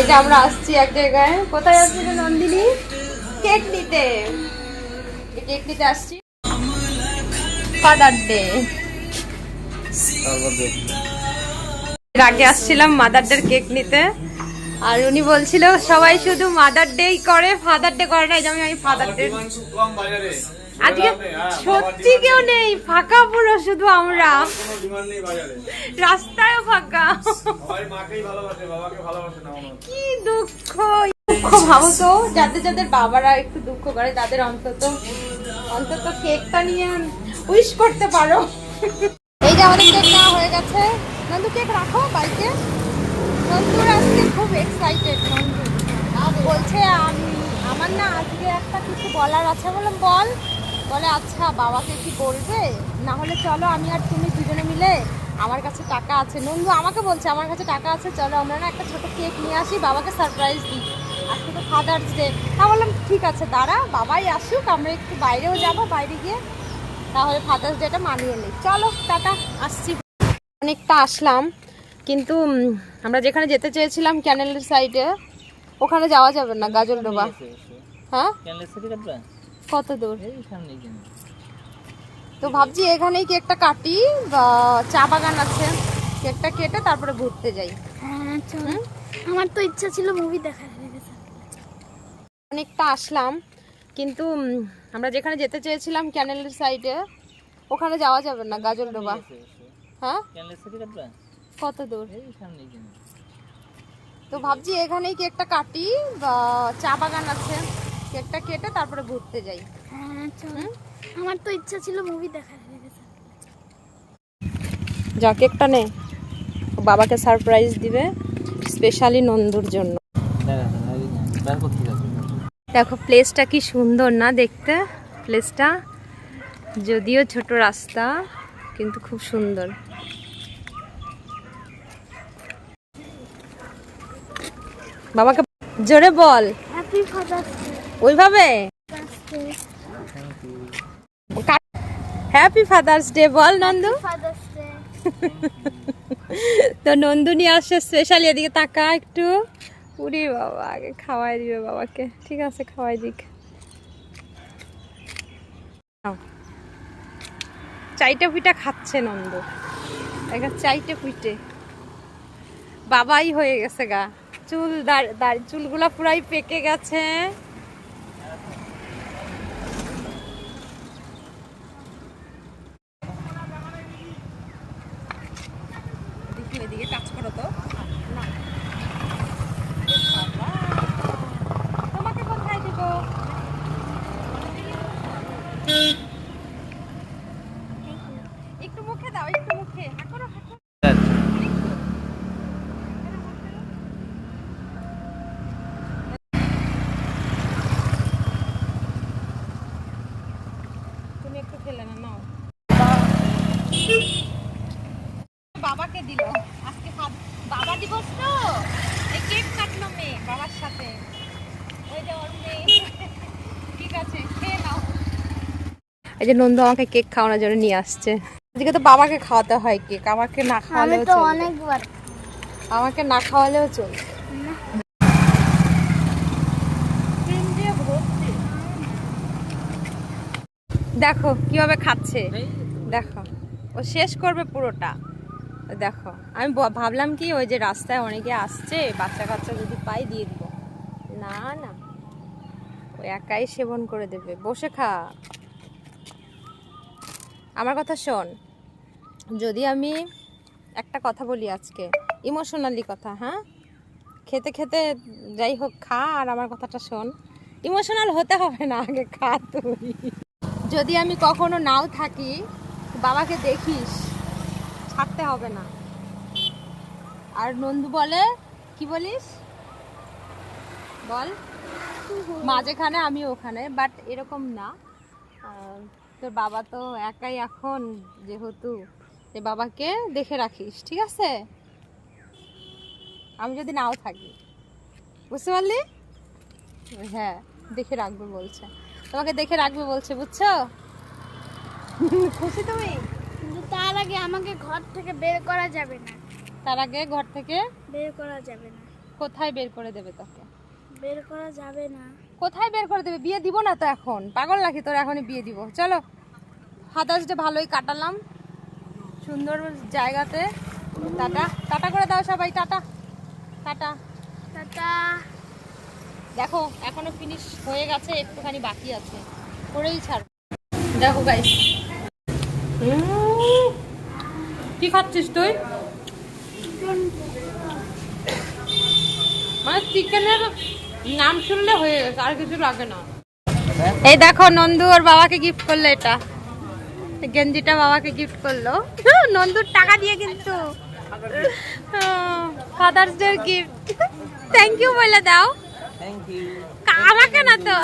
এই যে আমরা আসছি এক জায়গায়। কোথায় আসছি নন্দিনী? কেক নিতে। কেক নিতে আসছি। ফাদার ডে এর আগে আসছিলাম মাদার ডে কেক নিতে। আর উনি বলছিল সবাই শুধু মাদার ডেই করে ফাদার ডে করে না এই আমি ফাদার ডে আজকে সত্যি কেউ নেই ফাঁকা পুরো শুধু আমরা। রাস্তায়ও ফাঁকা। কি দুঃখ দুঃখ ভাবো তো। যাদের যাদের বাবারা একটু দুঃখ করে তাদের অন্তত অন্তত কেকটা নিয়ে উইশ করতে পারো। এই যে আমাদের কেক নেওয়া হয়ে গেছে। নন্দু কেক রাখো বাইকে নন্দুর আজকে খুব এক্সাইটেড নন্দু। বলছে আমি আমার না আজকে একটা কিছু বলার আছে। বললাম বল। বলে আচ্ছা বাবাকে কি বলবে? না হলে চলো আমি আর তুমি দুজনে মিলে আমার কাছে টাকা আছে। নন্দু আমাকে বলছে আমার কাছে টাকা আছে চলো আমরা না একটা ছোটো কেক নিয়ে আসি বাবাকে সারপ্রাইজ দিই। আজকে তো ফাদার্স ডে তা বললাম ঠিক আছে দাঁড়া বাবাই আসুক আমরা একটু বাইরেও যাব বাইরে গিয়ে তাহলে ফাদার্স ডেটা মানিয়ে নিই। চলো টাটা আসছি। অনেকটা আসলাম কিন্তু আমরা যেখানে যেতে চেয়েছিলাম ক্যানেলের সাইডে ওখানে যাওয়া যাবে না গাজলডোবা হ্যাঁ? কত দূর? তো ভাবছি এখানেই কেকটা কাটি বা চা বাগান আছে। কেকটা কেটে তারপরে ঘুরতে যাই। হ্যাঁ আমার তো ইচ্ছা ছিল মুভি দেখার অনেকটা আসলাম কিন্তু আমরা যেখানে যেতে চেয়েছিলাম ক্যানেলের সাইডে ওখানে যাওয়া যাবে না গাজল ডোবা। হ্যাঁ? কত দূর? তো ভাবছি এখানেই কেকটা কাটি বা চা বাগান আছে। কেকটা কেটে তারপরে ঘুরতে যাই। হ্যাঁ আমার তো ইচ্ছা ছিল মুভি দেখার যা কেকটা নে। বাবাকে সারপ্রাইজ দিবে স্পেশালি নন্দুর জন্য। দেখো প্লেসটা কি সুন্দর না দেখতে? প্লেসটা যদিও ছোট রাস্তা কিন্তু খুব সুন্দর। বাবাকে জোরে বল। হ্যাপি ফাদার্স ওইভাবে? হ্যাপি ফাদার্স ডে বল নন্দু। তো নন্দুনি আসছে স্পেশালি এদিকে তাকা একটু। উরি বাবা আগে খাওয়াই দিবে বাবাকে। ঠিক আছে খাওয়াই দিক। চাইটে পিঠা খাচ্ছে নন্দ। দেখা চাইটে পিঠে বাবাই হয়ে গেছে গা। চুল দাড়ি দাড়ি চুলগুলা পুরাই পেকে গেছে। এদিকে কাজ করো তো তোমাকে কোথায় দিব একটু মুখে দাও একটু মুখে হা করো হা করো। তুমি একটু খেলে না নাও বাবাকে দিল আজকে ফাদ- এই কেক কাটলো মেয়ে বাবার সাথে। ওই যে ওর মেয়ে। ঠিক আছে খেয়ে নাও। এই যে নন্দু আমাকে কেক খাওয়ানোর জন্য নিয়ে আসছে। আজকে তো বাবাকে খাওয়াতে হয় কেক আমাকে না আমি খাওয়ালেও তো চলবে। অনেকবার। আমাকে না খাওয়ালেও চলবে। দেখো কীভাবে খাচ্ছে। দেখো। ও শেষ করবে পুরোটা। দেখো, আমি ভাবলাম কি, ওই যে রাস্তায় অনেকে আসছে বাচ্চা কাচ্চা যদি পাই দিয়ে দিব। না না, ও একাই সেবন করে দেবে। বসে খা আমার কথা শোন, যদি আমি একটা কথা বলি আজকে, ইমোশনালি কথা হ্যাঁ? খেতে খেতে যাই হোক, খা, আর আমার কথাটা শোন। ইমোশনাল হতে হবে না, আগে খা তুই। যদি আমি কখনো নাও থাকি, বাবাকে দেখিস ছাড়তে হবে না। আর নন্দু বলে, কি বলিস? বল। মা যেখানে আমি ওখানে বাট এরকম না। তোর বাবা তো একাই এখন, যেহেতু যে বাবাকে দেখে রাখিস, ঠিক আছে? আমি যদি নাও থাকি। বুঝতে পারলি? হ্যাঁ দেখে রাখবে বলছে। তোমাকে দেখে রাখবে বলছে, বুঝছ? খুশি তুমি? তার আগে আমাকে ঘর থেকে বের করা যাবে না। তার আগে ঘর থেকে বের করা যাবে না। কোথায় বের করে দেবে তোকে? বের করা যাবে না। কোথায় বের করে দেবে? বিয়ে দিব না তো এখন। পাগল নাকি তোর? এখনই বিয়ে দিব। চলো। ফাদার্স ডে ভালোই কাটালাম। সুন্দর জায়গাতে। টাটা। টাটা করে দাও সবাই। টাটা। টাটা। টাটা। দেখো এখনও ফিনিশ হয়ে গেছে। একটুখানি বাকি আছে। করেই ছাড়। দেখো গাইস কি খাচ্ছিস তুই? মানে চিকেনের নাম শুনলে হয়ে গেছে আর কিছু লাগে না। এই দেখো নন্দু ওর বাবাকে গিফট করল এটা। গেঞ্জিটা বাবাকে গিফট করল। নন্দুর টাকা দিয়ে কিন্তু। Father's day gift thank you বলে দাও। আমাকে না তো।